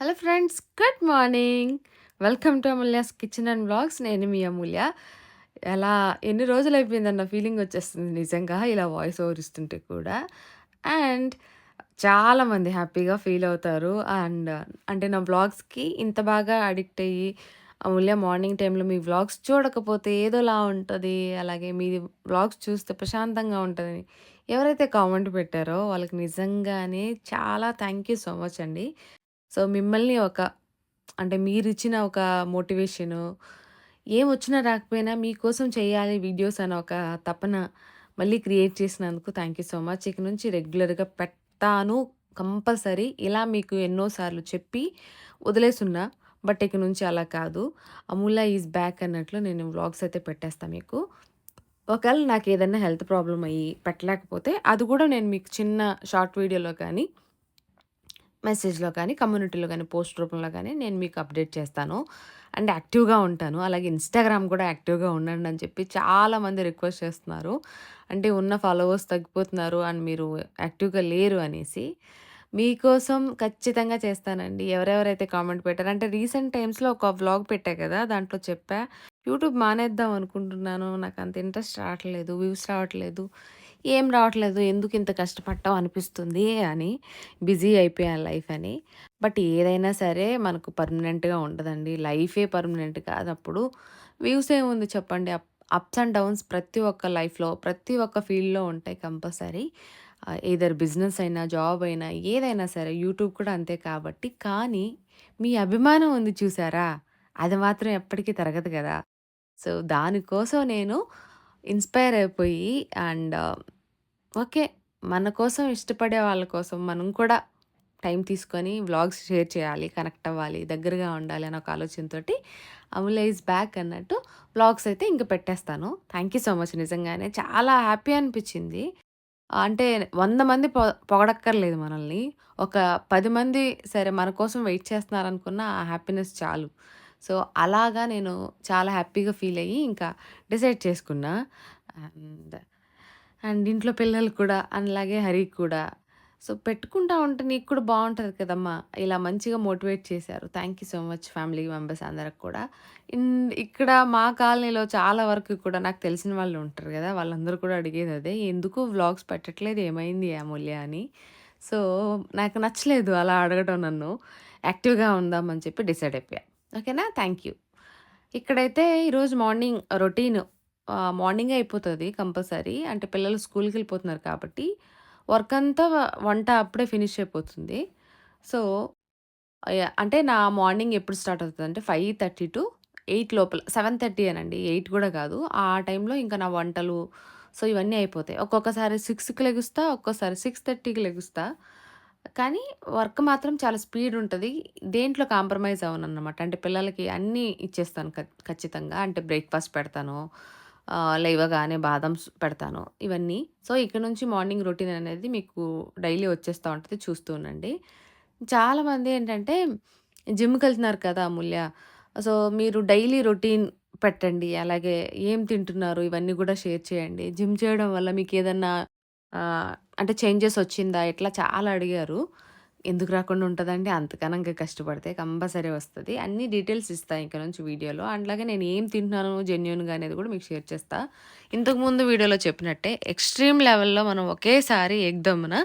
Hello friends good morning. Welcome to Amulya's kitchen and blogs నేను మీ అమూల్య. ఎలా ఎన్ని రోజులు అయిపోయిందన్న ఫీలింగ్ వచ్చేస్తుంది నిజంగా ఇలా వాయిస్ ఓవర్ ఇస్తుంటే కూడా. అండ్ చాలామంది హ్యాపీగా ఫీల్ అవుతారు. అండ్ అంటే నా బ్లాగ్స్కి ఇంత బాగా అడిక్ట్ అయ్యి అమూల్య మార్నింగ్ టైంలో మీ వ్లాగ్స్ చూడకపోతే ఏదోలా ఉంటుంది అలాగే మీ వ్లాగ్స్ చూస్తే ప్రశాంతంగా ఉంటుంది ఎవరైతే కామెంట్ పెట్టారో వాళ్ళకి నిజంగానే చాలా థ్యాంక్ యూ సో మచ్ అండి. సో మిమ్మల్ని ఒక అంటే మీరిచ్చిన ఒక మోటివేషను ఏమొచ్చినా రాకపోయినా మీకోసం చేయాలి వీడియోస్ అనే ఒక తపన మళ్ళీ క్రియేట్ చేసినందుకు థ్యాంక్ యూ సో మచ్. ఇక నుంచి రెగ్యులర్గా పెడతాను కంపల్సరీ. ఇలా మీకు ఎన్నోసార్లు చెప్పి వదిలేసున్నా బట్ ఇక నుంచి అలా కాదు. అమూల్య ఈజ్ బ్యాక్ అన్నట్లు నేను వ్లాగ్స్ అయితే పెట్టేస్తాను మీకు. ఒకవేళ నాకు ఏదైనా హెల్త్ ప్రాబ్లం అయ్యి పెట్టలేకపోతే అది కూడా నేను మీకు చిన్న షార్ట్ వీడియోలో కానీ మెసేజ్‌లో కానీ, కమ్యూనిటీలో కానీ, పోస్ట్ రూపంలో కానీ నేను మీకు అప్డేట్ చేస్తాను. అండ్ యాక్టివ్‌గా ఉంటాను. అలాగే ఇన్‌స్టాగ్రామ్ కూడా యాక్టివ్‌గా ఉండండి అని చెప్పి చాలామంది రిక్వెస్ట్ చేస్తున్నారు. అంటే ఉన్న ఫాలోవర్స్ తగ్గిపోతున్నారు అండ్ మీరు యాక్టివ్‌గా లేరు అనేసి. మీకోసం ఖచ్చితంగా చేస్తానండి. ఎవరెవరైతే కామెంట్ పెట్టారు అంటే రీసెంట్ టైమ్స్‌లో ఒక వ్లాగ్ పెట్టా కదా! దాంట్లో చెప్పా. యూట్యూబ్ మానేద్దాం అనుకుంటున్నాను. నాకు అంత ఇంట్రెస్ట్ రావట్లేదు. వ్యూస్ రావట్లేదు. ఏం రావట్లేదు. ఎందుకు ఇంత కష్టపడ్డావు అనిపిస్తుంది అని. బిజీ అయిపోయాను లైఫ్ అని. బట్ ఏదైనా సరే మనకు పర్మనెంట్‌గా ఉండదండి. లైఫే పర్మనెంట్ కాదప్పుడు. వ్యూస్ ఏముంది చెప్పండి. అప్ అప్స్ అండ్ డౌన్స్ ప్రతి ఒక్క లైఫ్‌లో, ప్రతి ఒక్క ఫీల్డ్‌లో ఉంటాయి కంపల్సరీ. ఏదర్ బిజినెస్ అయినా, జాబ్ అయినా, ఏదైనా సరే యూట్యూబ్ కూడా అంతే కాబట్టి. కానీ మీ అభిమానం ఉంది చూసారా? అది మాత్రం ఎప్పటికీ తరగదు కదా! సో, దానికోసం నేను ఇన్‌స్పైర్ అయిపోయి అండ్ ఓకే. మన కోసం ఇష్టపడే వాళ్ళ కోసం మనం కూడా టైం తీసుకొని వ్లాగ్స్ షేర్ చేయాలి, కనెక్ట్ అవ్వాలి, దగ్గరగా ఉండాలి అనే ఒక ఆలోచనతోటి అమూల్య ఈజ్ బ్యాక్ అన్నట్టు వ్లాగ్స్ అయితే ఇంక పెట్టేస్తాను. థ్యాంక్ యూ సో మచ్ నిజంగానే. చాలా హ్యాపీ అనిపించింది అంటే వంద మంది పొ పొగడక్కర్లేదు మనల్ని. ఒక పది మంది సరే మన కోసం వెయిట్ చేస్తున్నారనుకున్న ఆ హ్యాపీనెస్ చాలు. సో, అలాగా నేను చాలా హ్యాపీగా ఫీల్ అయ్యి ఇంకా డిసైడ్ చేసుకున్నా. అండ్, అండ్ ఇంట్లో పిల్లలు కూడా అండ్ అలాగే హరికి కూడా. సో, పెట్టుకుంటా ఉంటే నీకు కూడా బాగుంటుంది కదమ్మా! ఇలా మంచిగా మోటివేట్ చేశారు. Thank you so much family members అందరికి కూడా. ఇన్ ఇక్కడ మా కాలనీలో చాలా వరకు కూడా నాకు తెలిసిన వాళ్ళు ఉంటారు కదా వాళ్ళందరూ కూడా అడిగేది అదే. ఎందుకు వ్లాగ్స్ పెట్టట్లేదు ఏమైంది అమూల్య అని. సో, నాకు నచ్చలేదు అలా అడగడం నన్ను. యాక్టివ్‌గా ఉందాం అని చెప్పి డిసైడ్ అయిపోయా. ఓకేనా? Thank you. ఇక్కడైతే ఈరోజు మార్నింగ్ రొటీన్ మార్నింగ్ అయిపోతుంది కంపల్సరీ. అంటే పిల్లలు స్కూల్కి వెళ్ళిపోతున్నారు కాబట్టి వర్క్ అంతా వంట అప్పుడే ఫినిష్ అయిపోతుంది. సో, అంటే నా మార్నింగ్ ఎప్పుడు స్టార్ట్ అవుతుంది అంటే ఫైవ్ థర్టీ టు ఎయిట్ లోపల 7:30 అనండి. ఎయిట్ కూడా కాదు. ఆ టైంలో ఇంకా నా వంటలు సో, ఇవన్నీ అయిపోతాయి. ఒక్కొక్కసారి సిక్స్కి లెగుస్తా, ఒక్కోసారి 6:30కి లెగుస్తా. కానీ వర్క్ మాత్రం చాలా స్పీడ్ ఉంటుంది దేంట్లో కాంప్రమైజ్ అవ్వను అనమాట అంటే పిల్లలకి అన్నీ ఇచ్చేస్తాను ఖచ్చితంగా. అంటే బ్రేక్‌ఫాస్ట్ పెడతాను. లేవగానే బాదం పెడతాను. ఇవన్నీ. సో, ఇక్కడ నుంచి మార్నింగ్ రొటీన్ అనేది మీకు డైలీ వచ్చేస్తా ఉంటుంది చూస్తూ ఉండండి. చాలామంది ఏంటంటే జిమ్‌కెళ్తున్నారు కదా అమూల్య. సో, మీరు డైలీ రొటీన్ పెట్టండి. అలాగే ఏం తింటున్నారు ఇవన్నీ కూడా షేర్ చేయండి. జిమ్ చేయడం వల్ల మీకు ఏదన్నా అంటే చేంజెస్ వచ్చిందా? ఇట్లా చాలా అడిగారు. ఎందుకు రాకుండా ఉంటదండి? ఇంకా కష్టపడితే కంపల్సరీ వస్తుంది అన్ని డీటెయిల్స్ ఇస్తా ఇక నుంచి వీడియోలో. అలాగే నేను ఏం తింటున్నాను జెన్యున్గా అనేది కూడా మీకు షేర్ చేస్తా. ఇంతకుముందు వీడియోలో చెప్పినట్టే ఎక్స్‌ట్రీమ్ లెవెల్‌లో మనం ఒకేసారి ఎగ్దమ్మున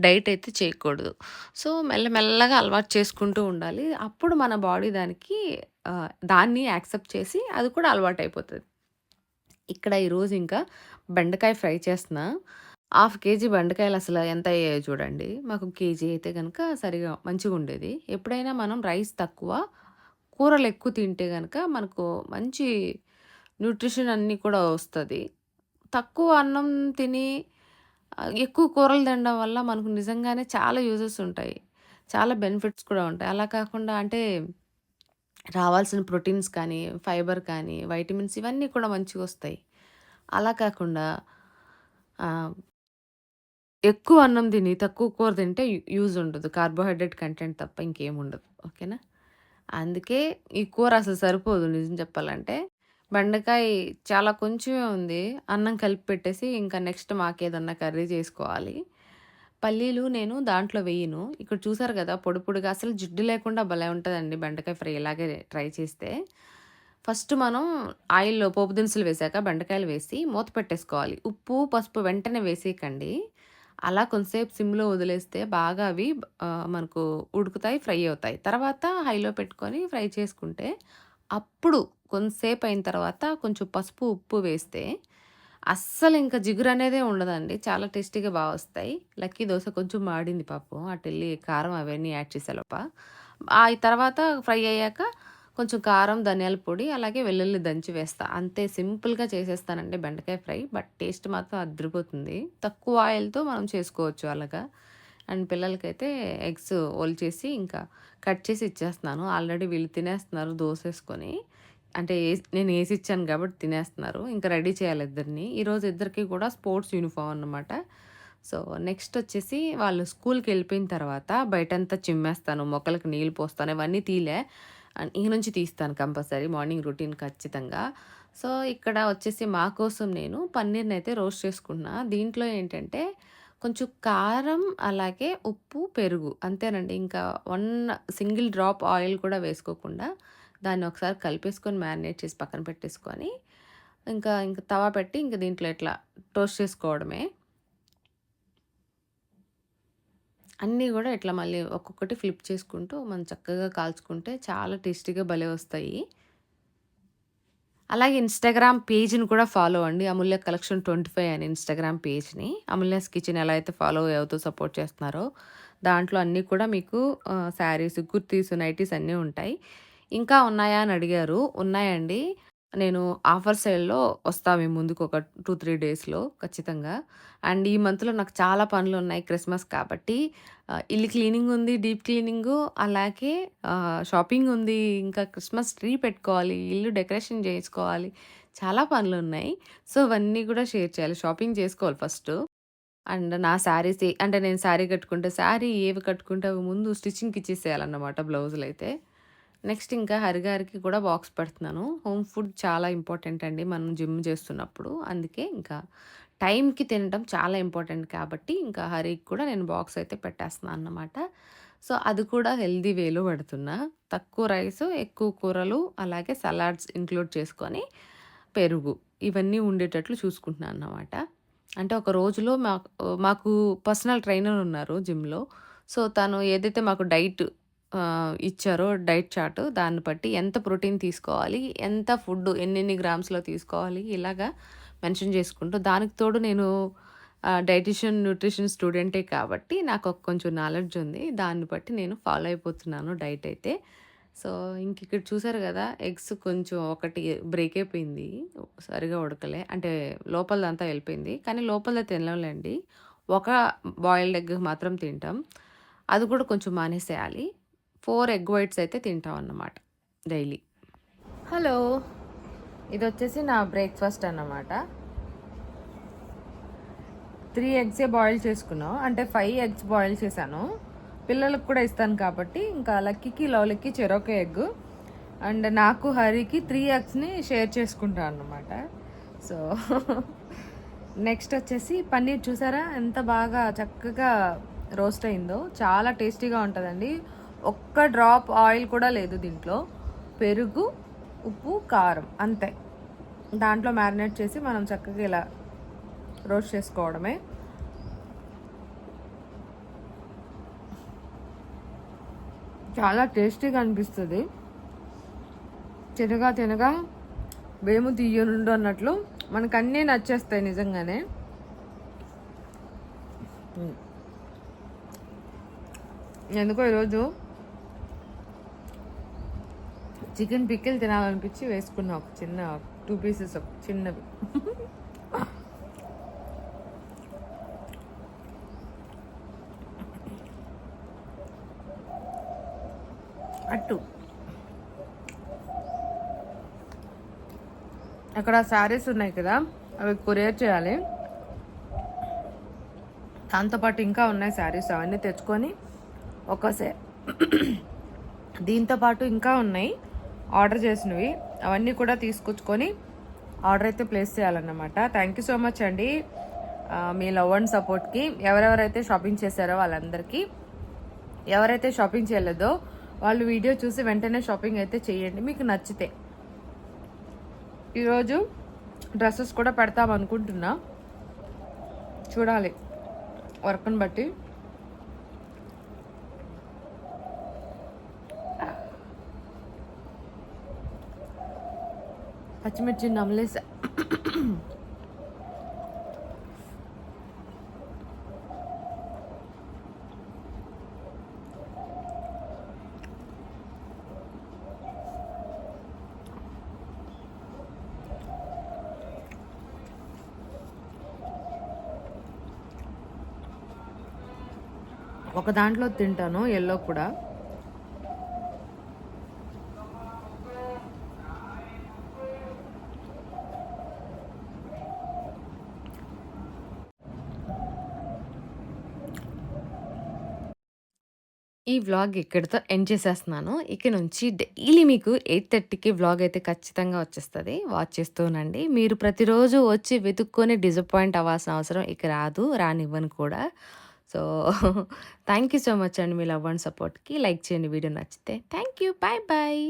డైట్ అయితే చేయకూడదు. సో, మెల్లమెల్లగా అలవాటు చేసుకుంటూ ఉండాలి. అప్పుడు మన బాడీ దానికి దాన్ని యాక్సెప్ట్ చేసి అది కూడా అలవాటు అయిపోతుంది ఇక్కడ ఈరోజు ఇంకా బెండకాయ ఫ్రై చేస్తున్నా. హాఫ్ కేజీ బెండకాయలు అసలు ఎంత అయ్యాయో చూడండి. మాకు కేజీ అయితే కనుక సరిగా మంచిగా ఉండేది ఎప్పుడైనా మనం రైస్ తక్కువ, కూరలు ఎక్కువ తింటే కనుక మనకు మంచి న్యూట్రిషన్ అన్నీ కూడా వస్తుంది తక్కువ అన్నం తిని ఎక్కువ కూరలు తినడం వల్ల మనకు నిజంగానే చాలా యూజెస్ ఉంటాయి. చాలా బెనిఫిట్స్ కూడా ఉంటాయి. అలా కాకుండా అంటే రావాల్సిన ప్రోటీన్స్ కానీ, ఫైబర్ కానీ, వైటమిన్స్ ఇవన్నీ కూడా మంచిగా వస్తాయి అలా కాకుండా ఎక్కువ అన్నం తిని, తక్కువ కూర తింటే యూ యూజ్ ఉండదు. కార్బోహైడ్రేట్ కంటెంట్ తప్ప ఇంకేముండదు. ఓకేనా? అందుకే ఈ కూర అసలు సరిపోదు నిజం చెప్పాలంటే. బెండకాయ చాలా కొంచెమే ఉంది. అన్నం కలిపి పెట్టేసి ఇంకా నెక్స్ట్ మాకేదన్నా కర్రీ చేసుకోవాలి. పల్లీలు నేను దాంట్లో వేయను. ఇక్కడ చూసారు కదా పొడి పొడిగా అసలు జిడ్డు లేకుండా భలే ఉంటుందండి బెండకాయ ఫ్రై ఇలాగే ట్రై చేస్తే. ఫస్ట్ మనం ఆయిల్‌లో పోపు దినుసులు వేశాక బెండకాయలు వేసి మూత పెట్టేసుకోవాలి. ఉప్పు, పసుపు వెంటనే వేసేయకండి. అలా కొంతసేపు సిమ్‌లో వదిలేస్తే బాగా అవి మనకు ఉడుకుతాయి, ఫ్రై అవుతాయి. తర్వాత హైలో పెట్టుకొని ఫ్రై చేసుకుంటే అప్పుడు కొంతసేపు అయిన తర్వాత కొంచెం పసుపు, ఉప్పు వేస్తే అస్సలు ఇంకా జిగురు అనేదే ఉండదండి. చాలా టేస్టీగా బాగా వస్తాయి. లక్కీ దోశ కొంచెం మాడింది పాపం. వెళ్ళి కారం అవన్నీ యాడ్ చేసేలోప. ఆ తర్వాత ఫ్రై అయ్యాక కొంచెం కారం, ధనియాల పొడి, అలాగే వెల్లుల్లి దంచి వేస్తా. అంతే సింపుల్‌గా చేసేస్తానండి బెండకాయ ఫ్రై. బట్ టేస్ట్ మాత్రం అదిరిపోతుంది. తక్కువ ఆయిల్‌తో మనం చేసుకోవచ్చు అలాగా. అండ్ పిల్లలకైతే ఎగ్స్ చేసి ఇంకా కట్ చేసి ఇచ్చేస్తున్నాను. ఆల్రెడీ వీళ్ళు తినేస్తున్నారు దోసేసుకొని. అంటే నేను నేను ఇచ్చాను కాబట్టి తినేస్తున్నారు. ఇంకా రెడీ చేయాలి ఇద్దరిని. ఈరోజు ఇద్దరికీ కూడా స్పోర్ట్స్ యూనిఫార్మ్ అనమాట సో, నెక్స్ట్ వచ్చేసి వాళ్ళు స్కూల్కి వెళ్ళిపోయిన తర్వాత బయటంతా చిమ్మేస్తాను. మొక్కలకి నీళ్ళు పోస్తాను. ఇవన్నీ తీయలే. ఇక నుంచి తీస్తాను కంపల్సరీ మార్నింగ్ రొటీన్ ఖచ్చితంగా. సో, ఇక్కడ వచ్చేసి మా కోసం నేను పన్నీర్ని అయితే రోస్ట్ చేసుకున్నా దీంట్లో ఏంటంటే కొంచెం కారం, అలాగే ఉప్పు, పెరుగు అంతేనండి. ఇంకా వన్ సింగిల్ డ్రాప్ ఆయిల్ కూడా వేసుకోకుండా దాన్ని ఒకసారి కలిపేసుకొని మ్యారినేట్ చేసి పక్కన పెట్టేసుకొని ఇంకా ఇంకా తవా పెట్టి ఇంక దీంట్లో ఇట్లా టోస్ట్ చేసుకోవడమే. అన్నీ కూడా ఇట్లా మళ్ళీ ఒక్కొక్కటి ఫ్లిప్ చేసుకుంటూ మనం చక్కగా కాల్చుకుంటే చాలా టేస్టీగా భలే వస్తాయి. అలాగే ఇన్‌స్టాగ్రామ్ పేజ్‌ని కూడా ఫాలో అవ్వండి. అమూల్య కలెక్షన్ 25 అని ఇన్‌స్టాగ్రామ్ పేజ్‌ని. అమూల్యాస్ కిచెన్ ఎలా అయితే ఫాలో అవుతూ సపోర్ట్ చేస్తున్నారో దాంట్లో అన్నీ కూడా మీకు శారీస్, కుర్తీస్, నైటీస్ అన్నీ ఉంటాయి. ఇంకా ఉన్నాయా అని అడిగారు. ఉన్నాయండి. నేను ఆఫర్ సేల్‌లో వస్తా మీ ముందుకు ఒక 2, 3 డేస్‌లో ఖచ్చితంగా. అండ్ ఈ మంత్‌లో నాకు చాలా పనులున్నాయి క్రిస్మస్ కాబట్టి ఆహ్, ఇల్లు క్లీనింగ్ ఉంది, డీప్ క్లీనింగు అలాగే ఆహ్, షాపింగ్ ఉంది. ఇంకా క్రిస్మస్ ట్రీ పెట్టుకోవాలి, ఇల్లు డెకరేషన్ చేసుకోవాలి. చాలా పనులున్నాయి. సో, అవన్నీ కూడా షేర్ చేయాలి. షాపింగ్ చేసుకోవాలి ఫస్టు. అండ్ నా శారీస్ అంటే నేను శారీ కట్టుకుంటే శారీ ఏవి కట్టుకుంటే అవి ముందు స్టిచ్చింగ్‌కి ఇచ్చేసేయాలన్నమాట బ్లౌజులైతే. నెక్స్ట్ ఇంకా హరిగారికి కూడా బాక్స్ పెడుతున్నాను. హోమ్ ఫుడ్ చాలా ఇంపార్టెంట్ అండి మనం జిమ్ చేస్తున్నప్పుడు. అందుకే ఇంకా టైంకి తినటం చాలా ఇంపార్టెంట్ కాబట్టి ఇంకా హరికి కూడా నేను బాక్స్ అయితే పెట్టేస్తున్నాను అన్నమాట. సో, అది కూడా హెల్తీ వేలో పెడుతున్నా. తక్కువ రైస్ ఎక్కువ కూరలు, అలాగే సలాడ్స్ ఇంక్లూడ్ చేసుకొని పెరుగు ఇవన్నీ ఉండేటట్లు చూసుకుంటున్నాను అన్నమాట. అంటే ఒక రోజులో మాకు మాకు పర్సనల్ ట్రైనర్ ఉన్నారు జిమ్‌లో. సో, తను ఏదైతే మాకు డైట్ ఇచ్చారో డైట్ చార్ట్ దాన్ని బట్టి ఎంత ప్రోటీన్ తీసుకోవాలి, ఎంత ఫుడ్ ఎన్నెన్ని గ్రామ్స్‌లో తీసుకోవాలి ఇలాగా మెన్షన్ చేసుకుంటూ దానికి తోడు నేను డైటిషియన్ న్యూట్రిషన్ స్టూడెంటే కాబట్టి నాకు ఒక కొంచెం నాలెడ్జ్ ఉంది. దాన్ని బట్టి నేను ఫాలో అయిపోతున్నాను డైట్ అయితే. సో, ఇంక ఇక్కడ చూసారు కదా ఎగ్స్ కొంచెం ఒకటి బ్రేక్ అయిపోయింది. సరిగ్గా ఉడకలే. అంటే లోపలదంతా వెళ్ళిపోయింది. కానీ లోపలది తినలేండి. ఒక బాయిల్డ్ ఎగ్ మాత్రం తింటాం. అది కూడా కొంచెం మానేసేయాలి. ఫోర్ ఎగ్ వైట్స్ అయితే తింటాం అన్నమాట డైలీ. హలో! ఇది వచ్చేసి నా బ్రేక్‌ఫాస్ట్ అన్నమాట. త్రీ ఎగ్సే బాయిల్ చేసుకున్నాం. అంటే ఫైవ్ ఎగ్స్ బాయిల్ చేశాను. పిల్లలకి కూడా ఇస్తాను కాబట్టి ఇంకా లక్కీకి, లవ్లీకి చెరొక ఎగ్. అండ్ నాకు, హరికి త్రీ ఎగ్స్‌ని షేర్ చేసుకుంటాం అన్నమాట. సో, నెక్స్ట్ వచ్చేసి పన్నీర్ చూసారా ఎంత బాగా చక్కగా రోస్ట్ అయిందో. చాలా టేస్టీగా ఉంటుందండి ఒక్క డ్రాప్ ఆయిల్ కూడా లేదు దీంట్లో. పెరుగు, ఉప్పు, కారం అంతే. దాంట్లో మ్యారినేట్ చేసి మనం చక్కగా ఇలా రోస్ట్ చేసుకోవడమే. చాలా టేస్టీగా అనిపిస్తుంది తినగా తినగా వేము తీయనుండు అన్నట్లు మనకు అన్నీ నచ్చేస్తాయి నిజంగానే. ఎందుకో ఈరోజు చికెన్ పిక్కిల్ తినాలనిపించి వేసుకున్నా ఒక చిన్న టూ పీసెస్ ఒక చిన్నవి. అట్టు. అక్కడ శారీస్ ఉన్నాయి కదా! అవి కొరియర్ చేయాలి. దాంతో పాటు ఇంకా ఉన్నాయి శారీస్ అవన్నీ తెచ్చుకొని ఒక సే దీంతో పాటు ఇంకా ఉన్నాయి ఆర్డర్ చేసినవి. అవన్నీ కూడా తీసుకొచ్చుకొని ఆర్డర్ అయితే ప్లేస్ చేయాలన్నమాట. థ్యాంక్ యూ సో మచ్ అండి. మీ లవ్ అండ్ సపోర్ట్కి ఎవరెవరైతే షాపింగ్ చేశారో వాళ్ళందరికీ. ఎవరైతే షాపింగ్ చేయలేదో వాళ్ళు వీడియో చూసి వెంటనే షాపింగ్ అయితే చేయండి. మీకు నచ్చితే. ఈరోజు డ్రెస్సెస్ కూడా పెడతాం అనుకుంటున్నా చూడాలి. వర్క్ని బట్టి. పచ్చిమిర్చి నమలేసా. ఒక దాంట్లో తింటాను ఎల్లో కూడా. ఈ వ్లాగ్ ఇక్కడితో ఎండ్ చేసేస్తున్నాను. ఇక నుంచి డైలీ మీకు ఎయిట్ థర్టీకి వ్లాగ్ అయితే ఖచ్చితంగా వచ్చేస్తుంది. వాచ్ చేస్తూనండి మీరు ప్రతిరోజు వచ్చి వెతుక్కొని డిసప్పాయింట్ అవ్వాల్సిన అవసరం ఇక రాదు రానివ్వను కూడా. So thank you so much అండి మీ లవ్ అండ్ సపోర్ట్కి లైక్ చేయండి వీడియో నచ్చితే. Thank you bye bye